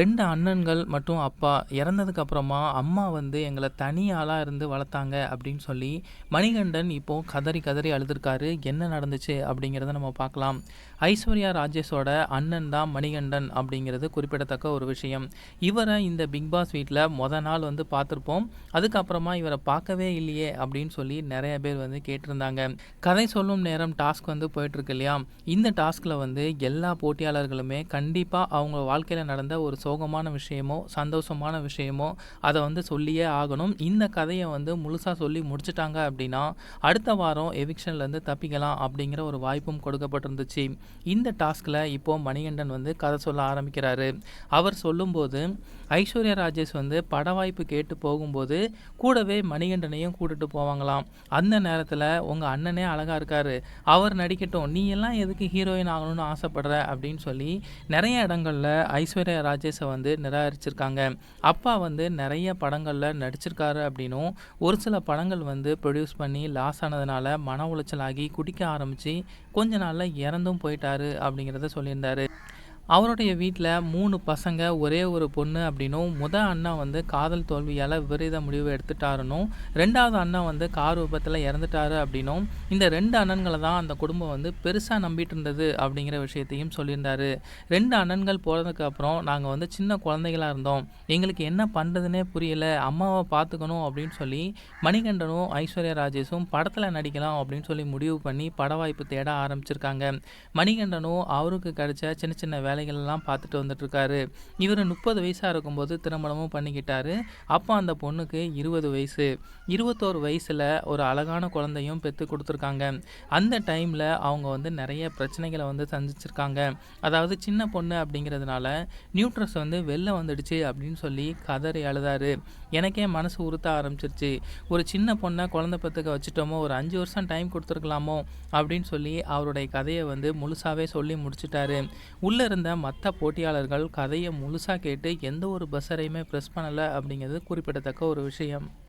ரெண்டு அண்ணன்கள் மற்றும் அப்பா இறந்ததுக்கு அப்புறமா அம்மா வந்து எங்களை தனி ஆளாக இருந்து வளர்த்தாங்க அப்படின்னு சொல்லி மணிகண்டன் இப்போ கதறி கதறி அழுதுருக்காரு. என்ன நடந்துச்சு அப்படிங்கிறத நம்ம பார்க்கலாம். ஐஸ்வர்யா ராஜேஷோட அண்ணன் தான் மணிகண்டன் அப்படிங்கிறது குறிப்பிடத்தக்க ஒரு விஷயம். இவரை இந்த பிக் பாஸ் வீட்டில் மொத நாள் வந்து பார்த்துருப்போம். அதுக்கப்புறமா இவரை பார்க்கவே இல்லையே அப்படின்னு சொல்லி நிறைய பேர் வந்து கேட்டிருந்தாங்க. கதை சொல்லும் நேரம் டாஸ்க் வந்து போயிட்டுருக்கு இல்லையா? இந்த டாஸ்கில் வந்து எல்லா போட்டியாளர்களுமே கண்டிப்பாக அவங்க வாழ்க்கையில் நடந்த ஒரு சோகமான விஷயமோ சந்தோஷமான விஷயமோ அதை வந்து சொல்லியே ஆகணும். இந்த கதையை வந்து முழுசாக சொல்லி முடிச்சிட்டாங்க அப்படின்னா அடுத்த வாரம் எவிக்ஷன்லேருந்து தப்பிக்கலாம் அப்படிங்கிற ஒரு வாய்ப்பும் கொடுக்கப்பட்டிருந்துச்சு. இந்த டாஸ்கில் இப்போது மணிகண்டன் வந்து கதை சொல்ல ஆரம்பிக்கிறாரு. அவர் சொல்லும்போது ஐஸ்வர்யா ராஜேஷ் வந்து பட வாய்ப்பு கேட்டு போகும்போது கூடவே மணிகண்டனையும் கூட்டிட்டு போவாங்களாம். அந்த நேரத்தில் உங்கள் அண்ணனே அழகாக இருக்கார். அவர் நடிக்கட்டும். நீ எல்லாம் எதுக்கு ஹீரோயின் ஆகணும்னு ஆசைப்படுற? அப்படின்னு சொல்லி நிறைய இடங்களில் ஐஸ்வர்யா ராஜேஷ் வந்து நிராகரிச்சிருக்காங்க. அப்பா வந்து நிறைய படங்களில் நடிச்சிருக்காரு அப்படின்னும் ஒரு சில படங்கள் வந்து ப்ரொடியூஸ் பண்ணி லாஸ் ஆனதுனால மன உளைச்சல் ஆகி குடிக்க ஆரம்பித்து கொஞ்ச நாளில் இறந்தும் போயிட்டாரு அப்படிங்கிறத சொல்லியிருந்தாரு. அவருடைய வீட்டில் மூணு பசங்க ஒரே ஒரு பொண்ணு அப்படின்னும் முத அண்ணா வந்து காதல் தோல்வியால் விபரீத முடிவு எடுத்துட்டாருன்னும் ரெண்டாவது அண்ணா வந்து கார் விபத்தில் இறந்துட்டாரு அப்படின்னும் இந்த ரெண்டு அண்ணன்களை தான் அந்த குடும்பம் வந்து பெருசாக நம்பிட்டு இருந்தது அப்படிங்கிற விஷயத்தையும் சொல்லியிருந்தாரு. ரெண்டு அண்ணன்கள் போகிறதுக்கு அப்புறம் நாங்கள் வந்து சின்ன குழந்தைகளாக இருந்தோம். எங்களுக்கு என்ன பண்ணுறதுனே புரியல அம்மாவை பார்த்துக்கணும் அப்படின்னு சொல்லி மணிகண்டனும் ஐஸ்வர்யா ராஜேஷும் படத்தில் நடிக்கலாம் அப்படின்னு சொல்லி முடிவு பண்ணி பட வாய்ப்பு தேட ஆரம்பிச்சிருக்காங்க. மணிகண்டனும் அவருக்கு கிடைச்ச சின்ன சின்ன வேலைகள்லாம் பார்த்துட்டு வந்துட்டுருக்காரு. இவர் முப்பது வயசாக இருக்கும்போது திருமணமும் பண்ணிக்கிட்டாரு. அப்போ அந்த பொண்ணுக்கு இருபது வயசு. இருபத்தோரு வயசில் ஒரு அழகான குழந்தையும் பெற்று கொடுத்துருக்காங்க. அந்த டைமில் அவங்க வந்து நிறைய பிரச்சனைகளை வந்து சந்திச்சிருக்காங்க. அதாவது சின்ன பொண்ணு அப்படிங்கிறதுனால நியூட்ரஸ் வந்து வெளில வந்துடுச்சு அப்படின்னு சொல்லி கதறி அழுதாரு. எனக்கே மனசு உறுத்த ஆரம்பிச்சிருச்சு. ஒரு சின்ன பொண்ணை குழந்தை பத்துக்க வச்சுட்டோமோ ஒரு அஞ்சு வருஷம் டைம் கொடுத்துருக்கலாமோ அப்படின்னு சொல்லி அவருடைய கதையை வந்து முழுசாகவே சொல்லி முடிச்சிட்டாரு. உள்ளே இருந்த மற்ற போட்டியாளர்கள் கதையை முழுசாக கேட்டு எந்த ஒரு பஸ்ஸரையுமே ப்ரெஸ் பண்ணலை அப்படிங்கிறது குறிப்பிடத்தக்க ஒரு விஷயம்.